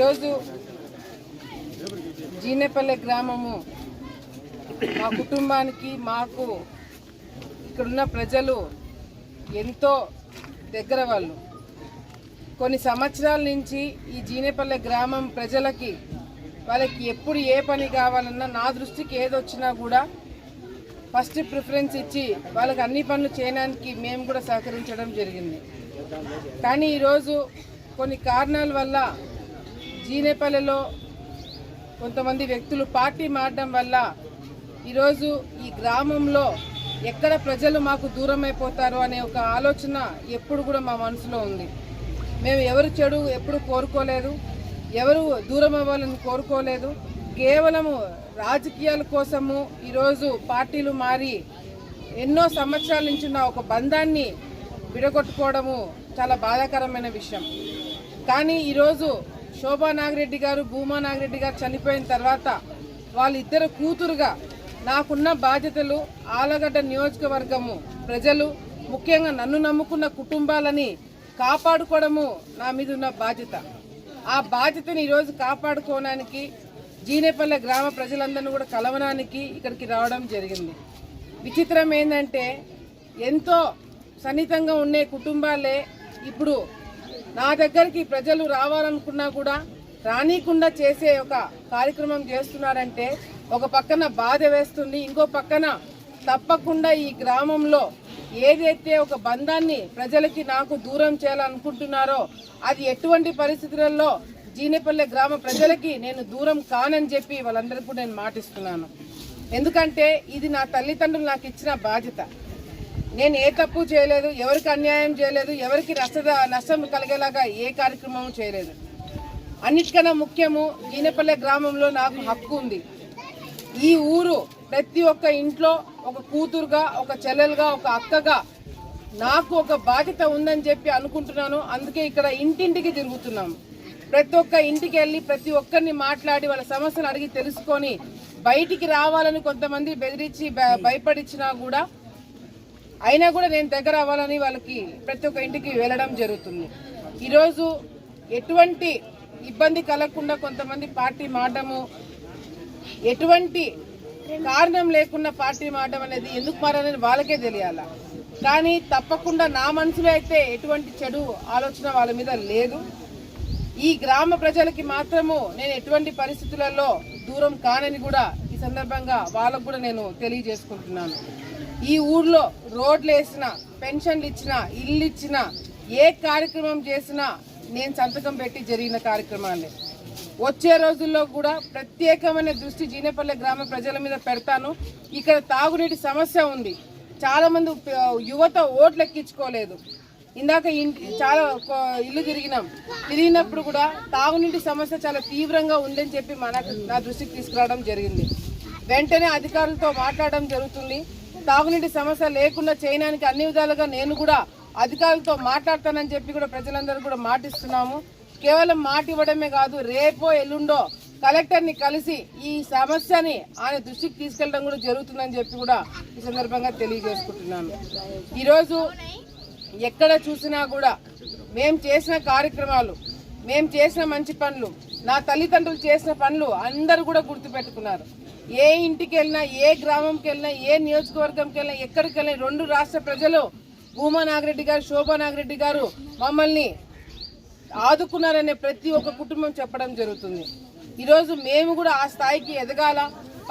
ఈరోజు జీనేపల్లె గ్రామము మా కుటుంబానికి మాకు ఇక్కడున్న ప్రజలు ఎంతో దగ్గర వాళ్ళు. కొన్ని సంవత్సరాల నుంచి ఈ జీనేపల్లె గ్రామం ప్రజలకి వాళ్ళకి ఎప్పుడు ఏ పని కావాలన్నా నా దృష్టికి ఏదొచ్చినా కూడా ఫస్ట్ ప్రిఫరెన్స్ ఇచ్చి వాళ్ళకి అన్ని పనులు చేయడానికి మేము కూడా సహకరించడం జరిగింది. కానీ ఈరోజు కొన్ని కారణాల వల్ల జీనేపల్లెలో కొంతమంది వ్యక్తులు పార్టీ మారడం వల్ల ఈరోజు ఈ గ్రామంలో ఎక్కడ ప్రజలు మాకు దూరం అయిపోతారు అనే ఒక ఆలోచన ఎప్పుడు కూడా మా మనసులో ఉంది. మేము ఎవరు చెడు ఎప్పుడు కోరుకోలేదు ఎవరు దూరం అవ్వాలని కోరుకోలేదు. కేవలము రాజకీయాల కోసము ఈరోజు పార్టీలు మారి ఎన్నో సంవత్సరాల నుంచి ఒక బంధాన్ని విడగొట్టుకోవడము చాలా బాధాకరమైన విషయం. కానీ ఈరోజు శోభా నాగిరెడ్డి గారు భూమా నాగిరెడ్డి గారు చనిపోయిన తర్వాత వాళ్ళిద్దరు కూతురుగా నాకున్న బాధ్యతలు ఆలగడ్డ నియోజకవర్గము ప్రజలు ముఖ్యంగా నన్ను నమ్ముకున్న కుటుంబాలని కాపాడుకోవడము నా మీద ఉన్న బాధ్యత. ఆ బాధ్యతని ఈరోజు కాపాడుకోవడానికి జీనేపల్లె గ్రామ ప్రజలందరినీ కూడా కలవడానికి ఇక్కడికి రావడం జరిగింది. విచిత్రం ఏంటంటే ఎంతో సన్నిహితంగా ఉండే కుటుంబాలే ఇప్పుడు నా దగ్గరికి ప్రజలు రావాలనుకున్నా కూడా రానీకుండా చేసే ఒక కార్యక్రమం చేస్తున్నారంటే ఒక పక్కన బాధ వేస్తుంది ఇంకో పక్కన తప్పకుండా ఈ గ్రామంలో ఏదైతే ఒక బంధాన్ని ప్రజలకి నాకు దూరం చేయాలనుకుంటున్నారో అది ఎటువంటి పరిస్థితులలో జీనేపల్లె గ్రామ ప్రజలకి నేను దూరం కానని చెప్పి వాళ్ళందరికీ కూడా నేను మాటిస్తున్నాను. ఎందుకంటే ఇది నా తల్లిదండ్రులు నాకు ఇచ్చిన బాధ్యత. నేను ఏ తప్పు చేయలేదు ఎవరికి అన్యాయం చేయలేదు ఎవరికి నష్ట నష్టం కలిగేలాగా ఏ కార్యక్రమం చేయలేదు. అన్నిటికన్నా ముఖ్యము జీనపల్లె గ్రామంలో నాకు హక్కు ఉంది. ఈ ఊరు ప్రతి ఒక్క ఇంట్లో ఒక కూతురుగా ఒక చెల్లెలుగా ఒక అక్కగా నాకు ఒక బాధ్యత ఉందని చెప్పి అనుకుంటున్నాను. అందుకే ఇక్కడ ఇంటింటికి తిరుగుతున్నాము. ప్రతి ఒక్క ఇంటికి వెళ్ళి ప్రతి ఒక్కరిని మాట్లాడి వాళ్ళ సమస్యలు అడిగి తెలుసుకొని బయటికి రావాలని కొంతమంది బెదిరించి భ- భయపడిచ్చినా కూడా అయినా కూడా నేను దగ్గర అవ్వాలని వాళ్ళకి ప్రతి ఒక్క ఇంటికి వెళ్ళడం జరుగుతుంది. ఈరోజు ఎటువంటి ఇబ్బంది కలగకుండా కొంతమంది పార్టీ మాటము ఎటువంటి కారణం లేకుండా పార్టీ మాటం అనేది ఎందుకు మారనేది వాళ్ళకే తెలియాల? కానీ తప్పకుండా నా మనసులో అయితే ఎటువంటి చెడు ఆలోచన వాళ్ళ మీద లేదు. ఈ గ్రామ ప్రజలకి మాత్రము నేను ఎటువంటి పరిస్థితులలో దూరం కానని కూడా ఈ సందర్భంగా వాళ్ళకు కూడా నేను తెలియజేసుకుంటున్నాను. ఈ ఊర్లో రోడ్లు వేసిన పెన్షన్లు ఇచ్చిన ఇల్లు ఇచ్చిన ఏ కార్యక్రమం చేసినా నేను సంతకం పెట్టి జరిగిన కార్యక్రమాలే. వచ్చే రోజుల్లో కూడా ప్రత్యేకమైన దృష్టి జీనేపల్లె గ్రామ ప్రజల మీద పెడతాను. ఇక్కడ తాగునీటి సమస్య ఉంది. చాలామంది యువత ఓట్లు ఎక్కించుకోలేదు ఇందాక ఇంటి చాలా ఇల్లు తిరిగినాం. తిరిగినప్పుడు కూడా తాగునీటి సమస్య చాలా తీవ్రంగా ఉందని చెప్పి మనకు నా దృష్టికి తీసుకురావడం జరిగింది. వెంటనే అధికారులతో మాట్లాడడం జరుగుతుంది. తాగునీటి సమస్య లేకుండా చేయడానికి అన్ని విధాలుగా నేను కూడా అధికారులతో మాట్లాడతానని చెప్పి కూడా ప్రజలందరూ కూడా మాటిస్తున్నాము. కేవలం మాట ఇవ్వడమే కాదు రేపో ఎల్లుండో కలెక్టర్ని కలిసి ఈ సమస్యని ఆయన దృష్టికి తీసుకెళ్ళడం కూడా జరుగుతుందని చెప్పి కూడా ఈ సందర్భంగా తెలియజేసుకుంటున్నాను. ఈరోజు ఎక్కడ చూసినా కూడా మేము చేసిన కార్యక్రమాలు మేము చేసిన మంచి పనులు నా తల్లిదండ్రులు చేసిన పనులు అందరూ కూడా గుర్తుపెట్టుకున్నారు. ఏ ఇంటికి వెళ్ళినా ఏ గ్రామంకి వెళ్ళినా ఏ నియోజకవర్గంకి వెళ్ళినా ఎక్కడికి వెళ్ళినా రెండు రాష్ట్ర ప్రజలు భూమా నాగిరెడ్డి గారు శోభా నాగిరెడ్డి గారు మమ్మల్ని ఆదుకున్నారనే ప్రతి ఒక్క కుటుంబం చెప్పడం జరుగుతుంది. ఈరోజు మేము కూడా ఆ స్థాయికి ఎదగాల.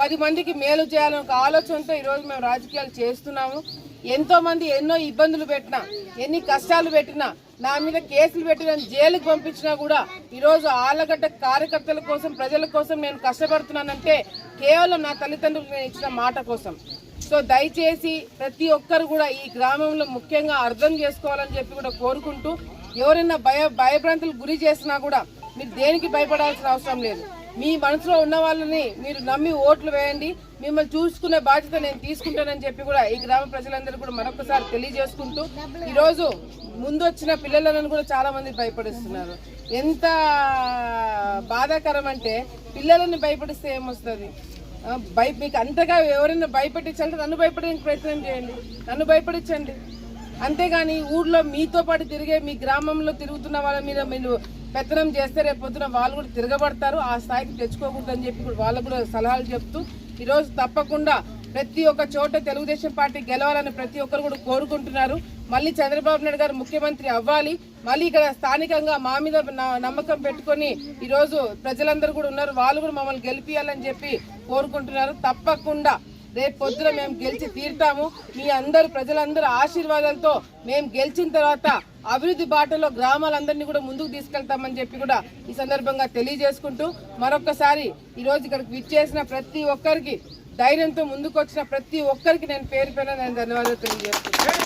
పది మందికి మేలు చేయాలని ఒక ఆలోచనతో ఈరోజు మేము రాజకీయాలు చేస్తున్నాము. ఎంతోమంది ఎన్నో ఇబ్బందులు పెట్టినా ఎన్ని కష్టాలు పెట్టినా నా మీద కేసులు పెట్టిన జైలుకు పంపించినా కూడా ఈరోజు ఆలగడ్డ కార్యకర్తల కోసం ప్రజల కోసం నేను కష్టపడుతున్నానంటే కేవలం నా తల్లిదండ్రులు నేను ఇచ్చిన మాట కోసం. సో దయచేసి ప్రతి ఒక్కరు కూడా ఈ గ్రామంలో ముఖ్యంగా అర్థం చేసుకోవాలని చెప్పి కూడా కోరుకుంటూ ఎవరైనా భయ భయభ్రాంతులు గురి చేసినా కూడా మీరు దేనికి భయపడాల్సిన అవసరం లేదు. మీ మనసులో ఉన్న వాళ్ళని మీరు నమ్మి ఓట్లు వేయండి. మిమ్మల్ని చూసుకునే బాధ్యత నేను తీసుకుంటానని చెప్పి కూడా ఈ గ్రామ ప్రజలందరూ కూడా మరొకసారి తెలియజేసుకుంటూ ఈరోజు ముందు వచ్చిన పిల్లలను కూడా చాలా మంది భయపడిస్తున్నారు. ఎంత బాధాకరం అంటే పిల్లలను భయపడిస్తే ఏమొస్తుంది? భయ మీకు అంతగా ఎవరైనా భయపెట్టించాలంటే నన్ను భయపడడానికి ప్రయత్నం చేయండి. నన్ను భయపడించండి అంతేగాని ఊళ్ళో మీతో పాటు తిరిగే మీ గ్రామంలో తిరుగుతున్న వాళ్ళ మీద మీరు పెత్తనం చేస్తే రేపు పొద్దున వాళ్ళు కూడా తిరగబడతారు. ఆ స్థాయికి తెచ్చుకోకూడదని చెప్పి వాళ్ళు వాళ్ళకు కూడా సలహాలు చెప్తూ ఈరోజు తప్పకుండా ప్రతి ఒక్క చోట తెలుగుదేశం పార్టీ గెలవాలని ప్రతి ఒక్కరు కూడా కోరుకుంటున్నారు. మళ్ళీ చంద్రబాబు నాయుడు గారు ముఖ్యమంత్రి అవ్వాలి. మళ్ళీ ఇక్కడ స్థానికంగా మా మీద న- నమ్మకం పెట్టుకొని ఈరోజు ప్రజలందరూ కూడా ఉన్నారు. వాళ్ళు కూడా మమ్మల్ని గెలిపియాలని చెప్పి కోరుకుంటున్నారు. తప్పకుండా రేపు పొద్దున మేము గెలిచి తీరుతాము. మీ అందరు ప్రజలందరూ ఆశీర్వాదాలతో మేము గెలిచిన తర్వాత అభివృద్ధి బాటలో గ్రామాలందరినీ కూడా ముందుకు తీసుకెళ్తామని చెప్పి కూడా ఈ సందర్భంగా తెలియజేసుకుంటూ మరొకసారి ఈరోజు ఇక్కడికి విచ్చేసిన ప్రతి ఒక్కరికి ధైర్యంతో ముందుకు వచ్చిన ప్రతి ఒక్కరికి నేను పేరు పైన నేను ధన్యవాదాలు తెలియజేస్తున్నాను.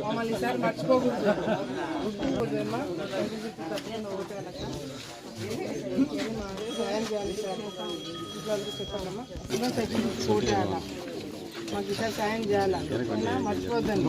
మమ్మల్ని సార్ మర్చిపోకూడదు సాయం చేయాలి సార్ ఇంట్లో చెప్పాలమ్మా చూడాలా మాకు ఈసారి సాయం చేయాలా మర్చిపోద్దండి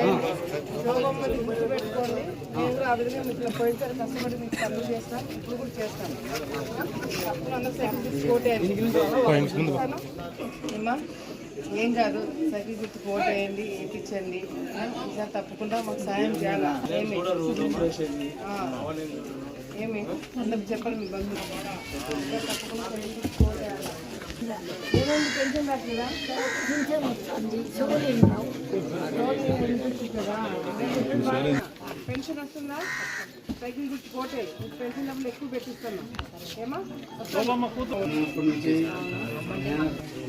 ఏమ్మా? ఆ, ఎప్పుడు గుర్తుపెట్టుకోండి నేను కూడా ఆ విధంగా మీకు పోయినసారి కష్టపడి మీకు పనులు చేస్తాను ఇప్పుడు కూడా చేస్తాను తప్పకుండా సైకిల్ గుర్తు కోటేయండి ఏం కాదు సైకిల్ గుర్తు కోటేయండి ఇప్పించండి ఈసారి తప్పకుండా మాకు సాయం చేయాలా ఏమి ఏమి అందరికి చెప్పండి మీ బంధువులు తప్పకుండా సైకిల్ గుర్తు పెన్షన్ వస్తుందా? సైకిల్ గుర్తు పోతే పెన్షన్ డబ్బులు ఎక్కువ పెట్టిస్తాను ఏమా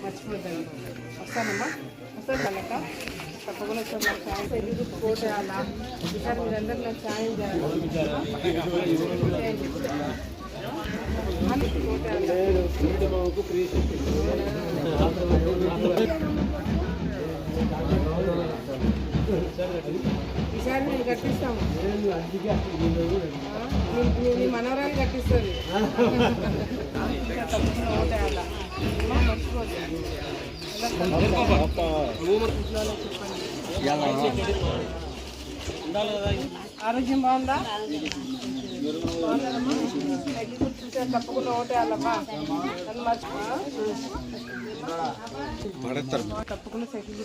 మర్చిపోతాను వస్తానమ్మా వస్తాను కనుక తప్పకుండా వస్తాను సైకిల్ గుర్తు పోతే అలా ఈసారి మీరందరూ నాకు సాయం చేయాలి ఈసారి నేను కట్టిస్తాము. మనవరాలు కట్టిస్తుంది. ఆరోగ్యం బాగుందా. తప్పకుండా ఓటేయాలమ్మా నన్ను మర్చిపో తప్పకుండా సైకిల్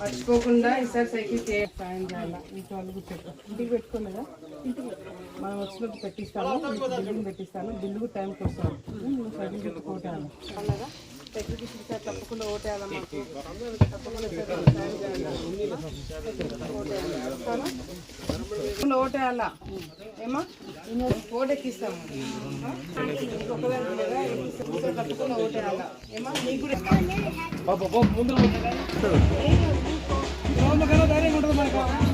మర్చిపోకుండా ఈసారి సైకిల్ సాయం చేయాలి ఇంట్లో చెప్పు ఇంటికి పెట్టుకోలేదా ఇంటికి మనం వచ్చినప్పుడు పెట్టిస్తాను బిల్లుని పెట్టిస్తాను బిల్లుకు టైంకి వస్తాను సైకిల్ గుర్తు అలాగా సైకిల్ గుర్తు ఈసారి తప్పకుండా ఓటేయాలమ్మా తప్పకుండా. ఓటేయాలి. ఏమా? ఓటెక్కిస్తాము తప్పకుండా ఓటేయాలా? ఏమా? నీకు కూడా మాట్లాడతలే ఇప్పుడు మీ పేరేం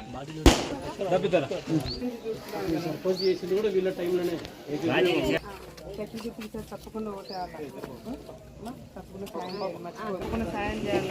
తప్పకుండా ఓటేయాలి తప్పకుండా సాయం చేయాలి? మర్చిపోకుండా సాయం చేయాలి?